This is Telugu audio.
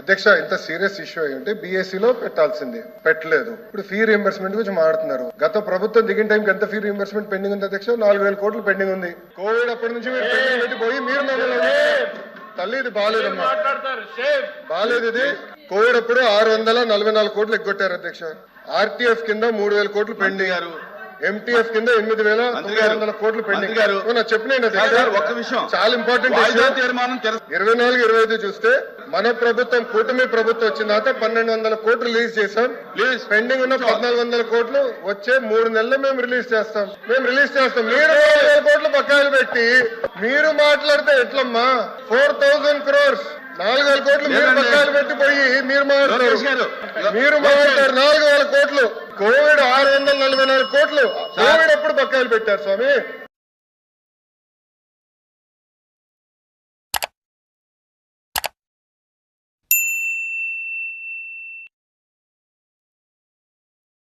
అధ్యక్ష ఇంత సీరియస్ ఇష్యూ అయి ఉంటే BSc లో పెట్టాల్సింది. పెట్టలేదు. ఇప్పుడు ఫీ రియంబర్స్మెంట్ గురించి మాట్లాడుతున్నారు. గత ప్రభుత్వం దిగిన టైంకి ఎంత ఫీ రియంబర్స్మెంట్ పెండింగ్ ఉంది అధ్యక్ష? నాలుగు వేల కోట్లు పెండింగ్ ఉంది. కోవిడ్ అప్పటి నుంచి మీరు పెండింగ్ మీరు. తల్లి ఇది బాగాలేదమ్మా బాగాలేదు ఇది. కోవిడ్ అప్పుడు ఆరు వందల నలభై నాలుగు కోట్లు ఎగ్గొట్టారు అధ్యక్ష. ఆర్టీఎఫ్ కింద మూడు వేల కోట్లు పెండింగ్. ఎంటీఎఫ్ కింద ఎనిమిది వేల. వందల కోట్లు పెండింగ్. సార్, ఒక్క విషయం. చాలా ఇంపార్టెంట్ తీర్మానం ఇరవై నాలుగు ఇరవై ఐదు చూస్తే మన ప్రభుత్వం కూటమి ప్రభుత్వం వచ్చిన తర్వాత పన్నెండు వందల కోట్లు రిలీజ్ చేసాం పెండింగ్ ఉన్న పద్నాలుగు వందల కోట్లు వచ్చే మూడు నెలలు మేము రిలీజ్ చేస్తాం. మేము రిలీజ్ చేస్తాం. మీరు కోట్లు బకాయిలు పెట్టి మీరు మాట్లాడితే ఎట్లమ్మా? Four thousand crores. నాలుగు వేల కోట్లు మీరు లేదండి. బకాయిలు పెట్టి పోయి మీరు. మాట్లాడతారు మీరు మాట్లాడారు. నాలుగు వేల కోట్లు కోవిడ్ ఆరు వందల నలభై నాలుగు కోట్లు కోవిడ్ ఎప్పుడు బకాయిలు పెట్టారు స్వామి?